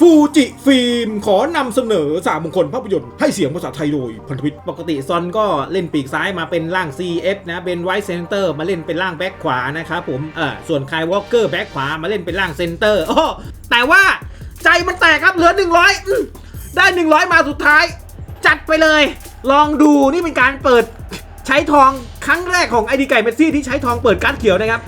ฟูจิฟิล์มขอนำเสนอสามมงคลภาพยนตร์ให้เสียงภาษาไทยโดยพันธมิตรปกติซอนก็เล่นปีกซ้ายมาเป็นร่าง CF นะเป็นไวท์เซนเตอร์มาเล่นเป็นร่างแบ็คขวานะครับผมเออส่วนคายวอลเกอร์แบ็คขวามาเล่นเป็นร่างเซนเตอร์โอ้แต่ว่าใจมันแตกครับเหลือ 100อได้ 100 มาสุดท้าย จัดไปเลย ลองดูนี่เป็นการเปิดใช้ทองครั้งแรกของไอดีไก่เมสซี่ที่ใช้ทองเปิดการ์ดเขียวนะครับ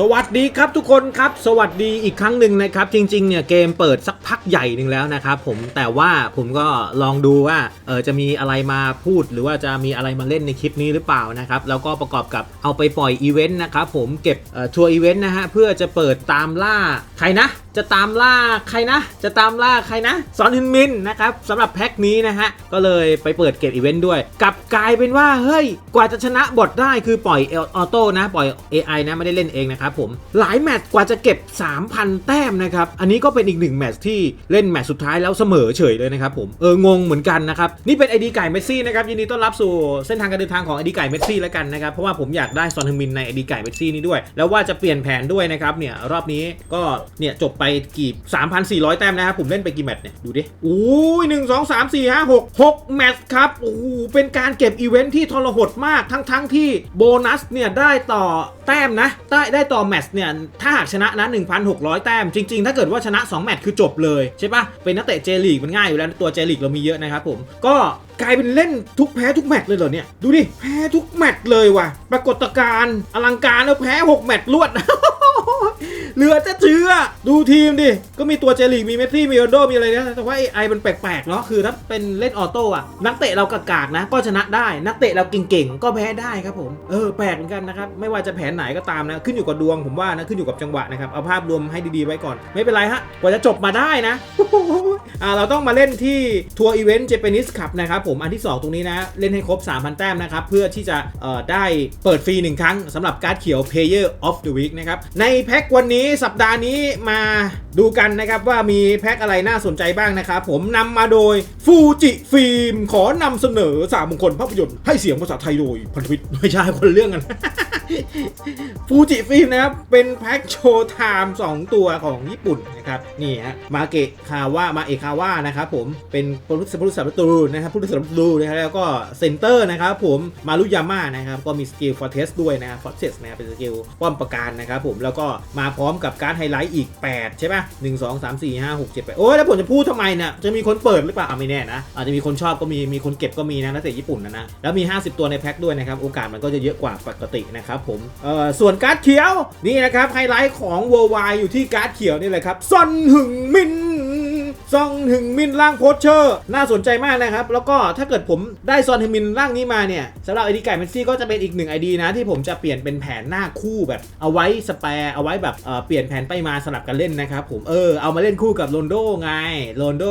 สวัสดีครับทุกคนครับ สวัสดีอีกครั้งหนึ่งนะครับ จริงๆเนี่ยเกมเปิดสักพักใหญ่หนึ่งแล้วนะครับผมแต่ว่าผมก็ลองดูว่าเออจะมีอะไรมาพูด หรือว่าจะมีอะไรมาเล่นในคลิปนี้หรือเปล่านะครับแล้วก็ประกอบกับเอาไปปล่อยอีเวนต์นะครับผมเก็บทัวร์อีเวนต์นะฮะเพื่อจะเปิดตามล่าใครนะ จะตามล่าใครนะ จะตามล่าใครนะซอนฮึนมินนะครับสำหรับแพ็คนี้นะฮะ ก็เลยไปเปิดเก็บอีเวนต์ด้วย กลับกลายเป็นว่าเฮ้ย กว่าจะชนะบทได้คือปล่อยออโต้นะ ปล่อย AI นะ ไม่ได้เล่นเองนะครับผม หลายแมตช์กว่าจะเก็บ 3,000 แต้มนะครับ อันนี้ก็เป็นอีกหนึ่งแมตช์ที่เล่นแมตช์สุดท้ายแล้วเสมอเฉยเลยนะครับผมเอองงเหมือนกันนะครับนี่เป็นไอดีไก่เมสซี่นะครับยินดีต้อนรับสู่เส้นทางการเดินทางของไอดีไก่เมสซี่แล้วกันนะครับเพราะว่าผมอยากได้ซอนฮึนมินในไอดีไก่เมสซี่นี้ด้วย แล้วว่าจะเปลี่ยนแผนด้วยนะครับเนี่ยรอบนี้ก็เนี่ยจบไปกี่ 3,400 แต้มนะครับ ผมเล่นไปกี่แมตช์เนี่ย ดูดิอู้ยหนึ่งสองสามสี่ห้าหกหกแมตช์ครับโอ้โหเป็นการเก็บอีเวนท์ที่ทรหดมากทั้งทั้งที่โบนัสเนี่ย ได้ต่อแต้มนะ ได้ได้ต่อแมตช์เนี่ย ถ้าหากชนะนะ 1,600 แต้ม จริง ๆ ถ้าเกิดว่าชนะ 2 แมตช์คือจบเลย ใช่ปะเป็นนักเตะเจลีกมันง่ายอยู่แล้วตัวเจลีกเรามีเยอะนะครับผมก็กลายเป็นเล่นทุกแพ้ทุกแมตช์เลยเหรอเนี่ย ดูดิ แพ้ทุกแมตช์เลยว่ะ ปรากฏการณ์อลังการแล้วแพ้หกแมตช์รวด เหลือจะเชื่อ ดูทีมดิ ก็มีตัวเจลีกมีเมสซี่ มีโรนโด มีอะไรนะ แต่ว่าไอมันแปลกๆเนาะ คือถ้าเป็นเล่นออโต้อะนักเตะเรากากๆนะ ก็ชนะได้ นักเตะเราเก่งๆ ก็แพ้ได้ครับผม เออ แปลกเหมือนกันนะครับ ไม่ว่าจะแผนไหนก็ตามนะ ขึ้นอยู่กับดวงผมว่านะ ขึ้นอยู่กับจังหวะนะครับ เอาภาพรวมให้ดีๆไว้ก่อน ไม่เป็นไรฮะ กว่าจะจบมาได้นะอ่าเราต้องมาเล่นที่ทัวร์อีเวนต์เจแปนิสคัพนะครับผม อันที่ 2 ตรงนี้นะ เล่นให้ครบ 3,000 แต้มนะครับ เพื่อที่จะเอ่อได้เปิดฟรี1ครั้งสำหรับการ์ดเขียว Player of the Week นะครับ ในแพ็ควันนี้สัปดาห์นี้มาดูกันนะครับว่ามีแพ็คอะไรน่าสนใจบ้างนะครับ ผมนำมาโดยฟูจิฟิล์มขอนำเสนอสามมงคลภาพยนตร์ให้เสียงภาษาไทยโดยพันธมิตรไม่ใช่คนเรื่องกัน ฟูจิฟิล์มนะครับ เป็นแพ็คโชว์ไทม์2ตัวของญี่ปุ่นนะครับ นี่ฮะ มาเกะคาว่ามาเอะคาว่านะครับผม เป็นผู้รักษาผู้รักษาประตูนะครับผู้รักษาประตูนะครับแล้วก็เซนเตอร์นะครับผมมารุยาม่านะครับ ก็มีสกิลฟอร์เทสด้วยนะครับฟอร์เทสนะครับเป็นสกิลป้อมประการนะครับผมแล้วก็มาพร้อมกับการไฮไลท์อีก 8 ใช่ป่ะ1 2 3 4 5 6 7 8โอ้ยแล้วผมจะพูดทำไมเนี่ยจะมีคนเปิดหรือเปล่าไม่แน่นะอาจจะมีคนชอบก็มีมีคนเก็บก็มีนะนักเตะญี่ปุ่นนะนะแล้วมี 50 ตัวในแพ็คด้วยนะครับโอกาสมันก็จะเยอะกว่าปกตินะครับผมเอ่อส่วนการ์ดเขียวนี่นะครับไฮไลท์ของเวอร์ไวอยู่ที่การ์ดเขียวนี่เลยครับซอนหึงมิน ซองหึงมินร่างโพสเชอร์ น่าสนใจมากนะครับ แล้วก็ถ้าเกิดผมได้ซอนหึงมินร่างนี้มาเนี่ยสำหรับไอดีไก่เมสซี่ก็จะเป็นอีกหนึ่งไอดีนะ ที่ผมจะเปลี่ยนเป็นแผนหน้าคู่แบบเอาไว้สแปร์เอาไว้แบบเเปลี่ยนแผนไปมาสลับกันเล่นนะครับผมเออเอามาเล่นคู่กับโรนโดไงโรนโด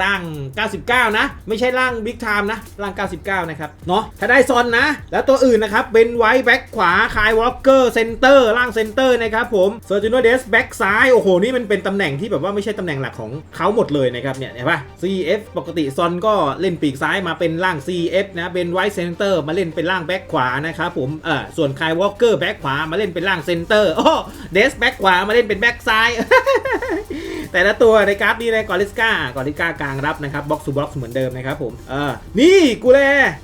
ร่าง 99 นะ ไม่ใช่ร่างบิ๊กไทม์นะร่าง 99 นะครับเนาะถ้าได้ซอนนะ แล้วตัวอื่นนะครับเป็นไวท์แบ็คขวาคายวอลเกอร์เซนเตอร์ร่างเซนเตอร์นะครับผมเซอร์จิโนเดสแบ็คซ้ายโอ้โหนี่มันเป็นตำแหน่งที่แบบว่าไม่ใช่ตำแหน่งหลักของเขาหมดเลยนะครับเนี่ยเห็นปะ CF ปกติซอนก็เล่นปีกซ้ายมาเป็นร่าง CF นะเป็นไวท์เซนเตอร์มาเล่นเป็นร่างแบ็คขวานะครับผมเออส่วนคายวอลเกอร์แบ็คขวามาเล่นเป็นร่างเซนเตอร์โอ้เดสแบ็คขวามาเล่นเป็นแบ็คซ้ายแต่ละตัวในกราฟนี้นะกอริสกากอริสกากลางรับนะครับบ็อกซ์ทูบ็อกซ์เหมือนเดิมนะครับผมเออนี่กูแล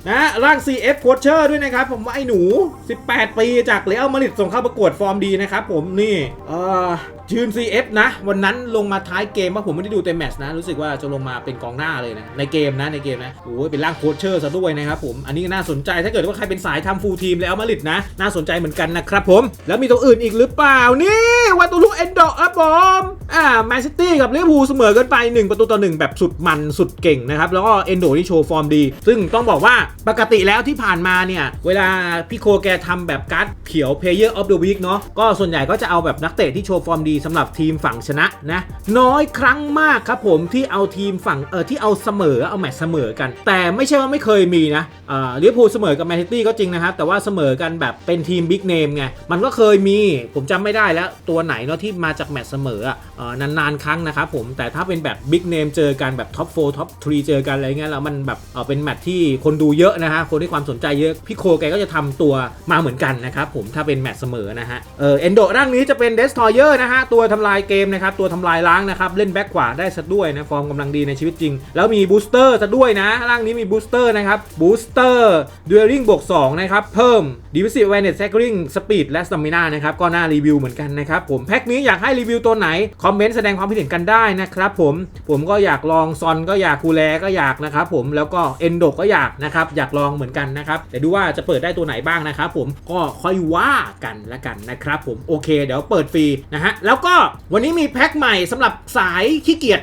นะร่าง CF โคชเชอร์ด้วยนะครับผมว่าไอ้หนู 18 ปีจากเรอัลมาดริดส่งเข้าประกวดฟอร์มดีนะครับผมนี่เออ ยืน CF นะ วันนั้นลงมาท้ายเกมว่าผมไม่ได้ดูเต็มแมตช์นะ รู้สึกว่าจะลงมาเป็นกองหน้าเลยนะ ในเกมนะในเกมนะโอ้ยเป็นร่างโคชเชอร์ซะด้วยนะครับผม อันนี้ก็น่าสนใจถ้าเกิดว่าใครเป็นสายทำฟูลทีมแล้วมาดริดนะ น่าสนใจเหมือนกันนะครับผม แล้วมีตัวอื่นอีกหรือเปล่า นี่วาตูลูเอนโดครับผมอ่าแมนซิตี้กับลิเวอร์พูลเสมอกันไป 1 ประตูต่อ1แบบสุดมันสุดเก่งนะครับแล้วก็เอนโดนี่โชว์ฟอร์มดี ซึ่งต้องบอกว่าปกติแล้วที่ผ่านมาเนี่ยเวลาพี่โคแกทำแบบการ์ดเขียว Player of the Week เนาะก็ส่วนใหญ่ก็จะเอาแบบนักเตะที่โชว์ฟอร์มดีสำหรับทีมฝั่งชนะนะน้อยครั้งมากครับผมที่เอาทีมฝั่งเออที่เอาเสมอเอาแมตช์เสมอกัน แต่ไม่ใช่ว่าไม่เคยมีนะเออลิเวอร์พูลเสมอกับแมนซิตี้ก็จริงนะครับแต่ว่าเสมอกันแบบเป็นทีมบิ๊กเนมไงมันก็เคยมีผมจำไม่ได้แล้วตัวไหนเนาะที่มาจากแมตช์เสมอเออนานๆครั้งนะครับผมแต่ถ้าเป็นแบบบิ๊กเนมเจอกันแบบท็อป4ท็อป3เจอกันอะไรเงี้ยแล้วมันแบบเออเป็นแมตช์ที่คนดูเยอะนะฮะคนที่ความสนใจเยอะพี่โคแกก็จะทำตัวมาเหมือนกันนะครับผมถ้าเป็นแมตช์เสมอนะฮะเออเอนโดร่างนี้จะเป็นเดสทอยเยอร์นะฮะตัวทำลายเกมนะครับตัวทำลายล้างนะครับเล่นแบ็คขวาได้ซะด้วยนะฟอร์มกำลังดีในชีวิตจริง แล้วมีบูสเตอร์ซะด้วยนะร่างนี้มีบูสเตอร์นะครับบูสเตอร์ดูเอริงบวก2นะครับเพิ่ม d i v i s i v e Awareness Tackling Speed และ Stamina นะครับก็น่ารีวิวเหมือนกันนะครับผมแพ็คนี้อยากให้รีวิวตัวไหน คอมเมนต์แสดงความคิดเห็นกันได้นะครับผมผมก็อยากลองซอนก็อยากคูแลก็อยากนะครับผมแล้วก็เอนโดก็อยากนะครับอยากลองเหมือนกันนะครับแต่ดูว่าจะเปิดได้ตัวไหนบ้างนะครับผมก็ค่อยว่ากันละกันนะครับผมโอเค เดี๋ยวเปิดฟรีนะฮะแล้วก็วันนี้มีแพ็คใหม่สำหรับสายขี้เกียจ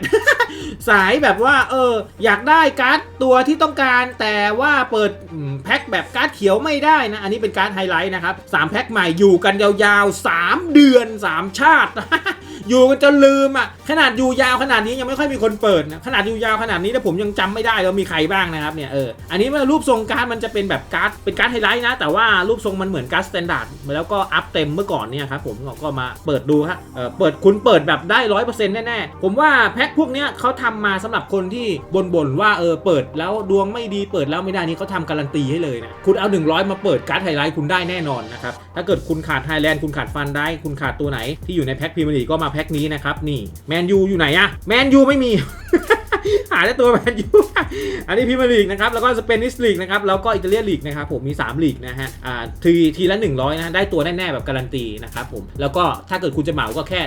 สายแบบว่าเอออยากได้การ์ดตัวที่ต้องการ แต่ว่าเปิดแพ็คแบบการ์ดเขียวไม่ได้นะ อันนี้เป็นการ์ดไฮไลท์นะครับสามแพ็คใหม่อยู่กันยาวๆ 3 เดือน 3 ชาติ อยู่กันจนลืมอะขนาดอยู่ยาวขนาดนี้ยังไม่ค่อยมีคนเปิดนะขนาดอยู่ยาวขนาดนี้แต่ผมยังจำไม่ได้แล้วมีใครบ้างนะครับเนี่ยเอออันนี้มันรูปทรงการ์ดมันจะเป็นแบบการ์ดเป็นการ์ดไฮไลท์นะ แต่ว่ารูปทรงมันเหมือนการ์ดสแตนดาร์ดแล้วก็อัพเต็มเมื่อก่อนเนี่ยครับผมก็มาเปิดดูฮะเออเปิดคุณเปิดแบบได้ร้อยเปอร์เซ็นต์แน่ๆผมว่าแพ็คพวกเนี้ยเขาทำมาสำหรับคนที่บ่นๆว่าเออเปิดแล้วดวงไม่ดีเปิดแล้วไม่ได้นี่เขาทำการันตีให้เลยนะคุณเอา 100 มาเปิดการ์ดไฮไลท์คุณได้แน่นอนนะครับถ้าเกิดคุณขาดไฮแลนด์คุณขาดฟันได้ คุณขาดตัวไหนที่อยู่ในแพ็คพรีเมียร์ลีกก็มาแพ็คนี้นะครับ นี่แมนยูอยู่ไหนอะแมนยูไม่มี หาได้ตัวแมนยูอันนี้พรีเมียร์ลีกนะครับแล้วก็สเปนิสลีกนะครับแล้วก็อิตาเลียนลีกนะครับผมมี 3 ลีกนะฮะอ่าทีทีละ 100นะได้ตัวแน่ๆแบบการันตีนะครับผมแล้วก็ถ้าเกิดคุณจะเหมาก็แค่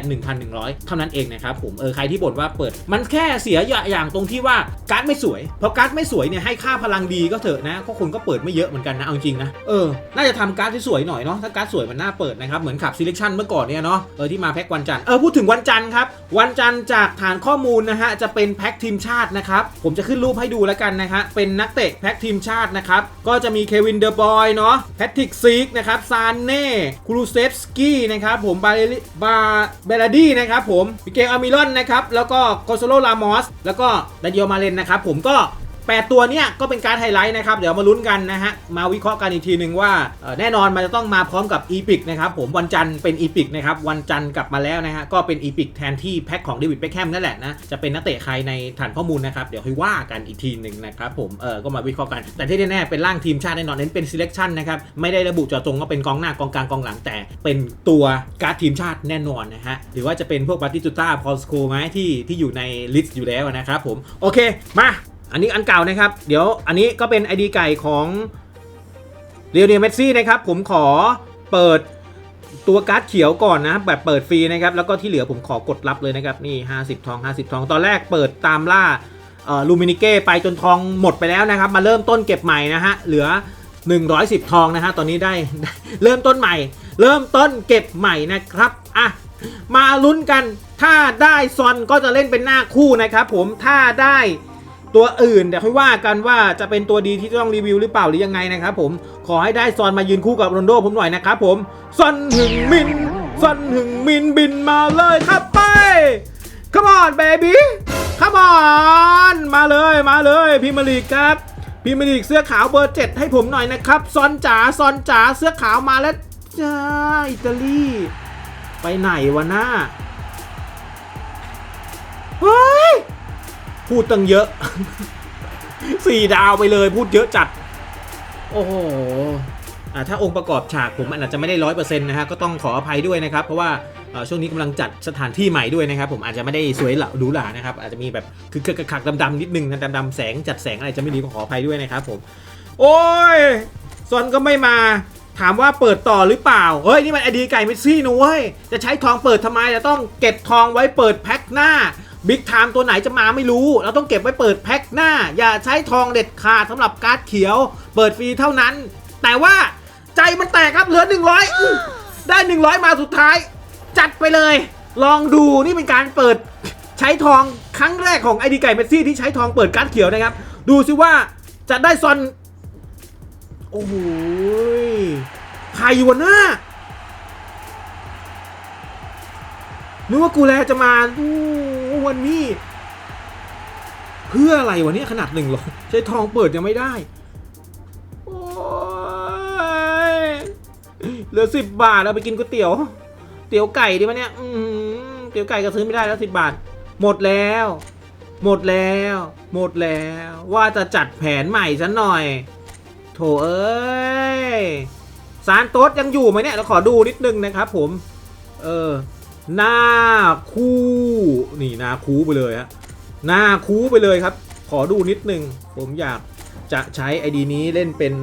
1,100 เท่านั้นเองนะครับผมเออใครที่บ่นว่าเปิด มันแค่เสียอย่างตรงที่ว่าการ์ดไม่สวยเพราะการ์ดไม่สวยเนี่ยให้ค่าพลังดีก็เถอะนะก็คนก็เปิดไม่เยอะเหมือนกันนะเอาจริงนะเออน่าจะทำการ์ดที่สวยหน่อยเนาะถ้าการ์ดสวยมันน่าเปิดนะครับเหมือนขับ selection เมื่อก่อนเนี่ยเนาะเออที่มาแพ็กวันจันทร์เออพูดถึงวันจันทร์ครับวันจันทร์จากฐานข้อมูลนะฮะจะเป็นแพ็กทีมชาตินะครับ ผมจะขึ้นรูปให้ดูแล้วกันนะฮะเป็นนักเตะแพ็กทีมชาตินะครับ ก็จะมีเควินเดอร์บอยเนาะแพทริกซีกนะครับซานเน่ครูเซฟสกี้นะครับผมบาเลบาเบลาดี้นะครับผมมิเกลอามิลอนนะครับแล้วก็โกโซโลลามอสแล้วก็ดานิโอมาเลนนะครับผมก็ 8 ตัวเนี้ยก็เป็นการไฮไลท์นะครับ เดี๋ยวมาลุ้นกันนะฮะ มาวิเคราะห์กันอีกทีหนึ่งว่าแน่นอนมันจะต้องมาพร้อมกับอีพิกนะครับผมวันจันทร์เป็นอีพิกนะครับวันจันทร์กลับมาแล้วนะฮะก็เป็นอีพิกแทนที่แพ็คของเดวิดเบคแฮมนั่นแหละนะจะเป็นนักเตะใครในฐานข้อมูลนะครับเดี๋ยวค่อยว่ากันอีกทีหนึ่งนะครับผมเออก็มาวิเคราะห์กัน แต่ที่แน่ๆเป็นร่างทีมชาติแน่นอนเน้นเป็น selection นะครับไม่ได้ระบุเจาะจงว่าเป็นกองหน้ากองกลางกองหลังแต่ เป็นตัวการ์ดทีมชาติแน่นอนนะฮะหรือว่าจะเป็นพวกบัตติจูต้าพอลสโคไหมที่ที่อยู่ในลิสต์อยู่แล้วนะครับผมโอเคมา อันนี้อันเก่านะครับ เดี๋ยวอันนี้ก็เป็น ID ไก่ของเรียวเนียเมสซี่นะครับผมขอเปิดตัวการ์ดเขียวก่อนนะแบบเปิดฟรีนะครับแล้วก็ที่เหลือผมขอกดรับเลยนะครับนี่50 ทอง 50 ทอง ตอนแรกเปิดตามล่าลูมินิเก้ไปจนทองหมดไปแล้วนะครับ มาเริ่มต้นเก็บใหม่นะฮะเหลือ 110 ทองนะฮะตอนนี้ได้เริ่มต้นใหม่ เริ่มต้นเก็บใหม่นะครับอะมาลุ้นกันถ้าได้ซอนก็จะเล่นเป็นหน้าคู่นะครับผมถ้าได้ ตัวอื่นเดี๋ยวค่อยว่ากันว่าจะเป็นตัวดีที่ต้องรีวิวหรือเปล่าหรือยังไงนะครับผมขอให้ได้ซอนมายืนคู่กับโรนโดผมหน่อยนะครับผมซอนหึงมินซอนหึงมินบินมาเลยครับไป come on baby come on มาเลยมาเลยพิมยร์ลีกครับพิมยร์ลีกเสื้อขาวเบอร์เจ็ดให้ผมหน่อยนะครับซอนจ๋าซอนจ๋าเสื้อขาวมาแล้วจ้าอิตาลีไปไหนวะหน้าเฮ้ย พูดตั้งเยอะ สี่ดาวไปเลยพูดเยอะจัด โอ้โหถ้าองค์ประกอบฉากผมอาจจะไม่ได้ร้อยเปอร์เซ็นต์นะฮะก็ต้องขออภัยด้วยนะครับ เพราะว่าช่วงนี้กำลังจัดสถานที่ใหม่ด้วยนะครับ ผมอาจจะไม่ได้สวยหรูหรานะครับ อาจจะมีแบบคือคือขักดำๆนิดนึงนะดำๆแสงจัดแสงอะไรจะไม่ดีก็ขออภัยด้วยนะครับผม โอ้ยซอนก็ไม่มา ถามว่าเปิดต่อหรือเปล่า เฮ้ย นี่มันไอดีไก่เมสซี่นะเว้ย จะใช้ทองเปิดทำไมจะต้องเก็บทองไว้เปิดแพ็คหน้า บิ๊กไทม์ตัวไหนจะมาไม่รู้ เราต้องเก็บไว้เปิดแพ็คหน้า อย่าใช้ทองเด็ดขาดสำหรับการ์ดเขียว เปิดฟรีเท่านั้น แต่ว่าใจมันแตกครับเหลือ 100อื้อได้ 100 มาสุดท้าย จัดไปเลย ลองดูนี่เป็นการเปิดใช้ทองครั้งแรกของไอดีไก่เมสซี่ที่ใช้ทองเปิดการ์ดเขียวนะครับ ดูซิว่าจะได้ซอน โอ้โหยใครวะหน้า นึกว่ากูแลจะมาอู้วันนี้ เพื่ออะไรวะเนี่ยขนาดหนึ่งหรอใช้ทองเปิดยังไม่ได้โอ้ยเหลือสิบบาทเราไปกินก๋วยเตี๋ยว เตี๋ยวไก่ดีไหมเนี่ยอืมเตี๋ยวไก่ก็ซื้อไม่ได้แล้วสิบบาท หมดแล้ว หมดแล้ว หมดแล้ว ว่าจะจัดแผนใหม่ซะหน่อย โถเอ้ยสารโต๊ดยังอยู่ไหมเนี่ยเราขอดูนิดนึงนะครับผม เออ หน้าคู่นี่หน้าคู่ไปเลยฮะหน้าคู่ไปเลยครับ ขอดูนิดนึง ผมอยากจะใช้ไอดีนี้เล่นเป็น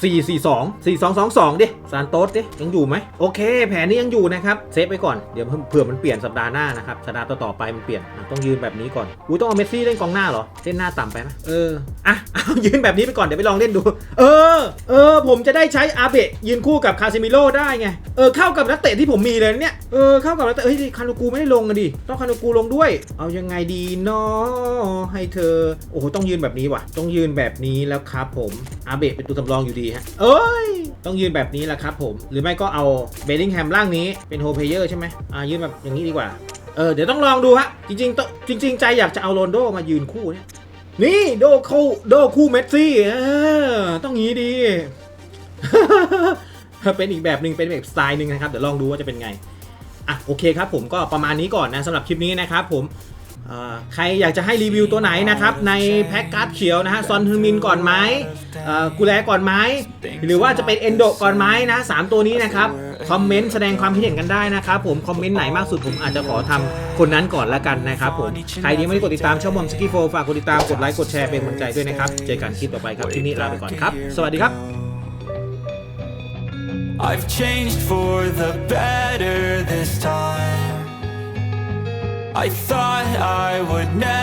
442 4222 ดิซานโต๊ดดิยังอยู่ไหมโอเค แผนนี้ยังอยู่นะครับเซฟไปก่อนเดี๋ยวเผื่อมันเปลี่ยนสัปดาห์หน้านะครับสัปดาห์ต่อๆไปมันเปลี่ยนต้องยืนแบบนี้ก่อนอุ้ยต้องเอาเมสซี่เล่นกองหน้าเหรอเล่นหน้าต่ำไปไหมเอออะเอายืนแบบนี้ไปก่อนเดี๋ยวไปลองเล่นดู เออ เออ ผมจะได้ใช้อาเบะยืนคู่กับคาซิมิโร่ได้ไงเออเข้ากับนักเตะที่ผมมีเลยเนี่ยเออเข้ากับนักเตะเฮ้ยคานูกูไม่ได้ลงอะดิต้องคานูกูลงด้วย เอายังไงดีเนาะให้เธอโอ้โหต้องยืนแบบนี้ว่ะ ต้องยืนแบบนี้แล้วครับผมอาเบะเป็นตัวสำรองอยู่ดีฮะ เอ้ย ต้องยืนแบบนี้แหละครับผม หรือไม่ก็เอาเบลลิงแฮมร่างนี้เป็นโฮเพเยอร์ใช่ไหมอ่ายืนแบบอย่างนี้ดีกว่า เออ เดี๋ยวต้องลองดูฮะ จริงๆต้องจริง ๆ ใจอยากจะเอาโรนโดมายืนคู่เนี่ย นี่โดคู่โดคู่เมสซี่เออต้องงี้ดี เป็นอีกแบบหนึ่งเป็นแบบสไตล์หนึ่งนะครับ เดี๋ยวลองดูว่าจะเป็นไง อะโอเคครับผมก็ประมาณนี้ก่อนนะสำหรับคลิปนี้นะครับผม ใครอยากจะให้รีวิวตัวไหนนะครับ ในแพ็กการ์ดเขียวนะฮะซอนฮึงมินก่อนไหมกูแลก่อนไหมหรือว่าจะเป็นเอนโดก่อนไหมนะสามตัวนี้นะครับคอมเมนต์แสดงความคิดเห็นกันได้นะครับผมคอมเมนต์ไหนมากสุดผมอาจจะขอทำคนนั้นก่อนละกันนะครับผมใครที่ไม่ได้กดติดตามช่องมอมสกี้โฟฝากกดติดตามกดไลค์กดแชร์เป็นกำลังใจด้วยนะครับเจอกันคลิปต่อไปครับคลิปนี้ลาไปก่อนครับ สวัสดีครับ I've changed for the better this time. I thought I would never.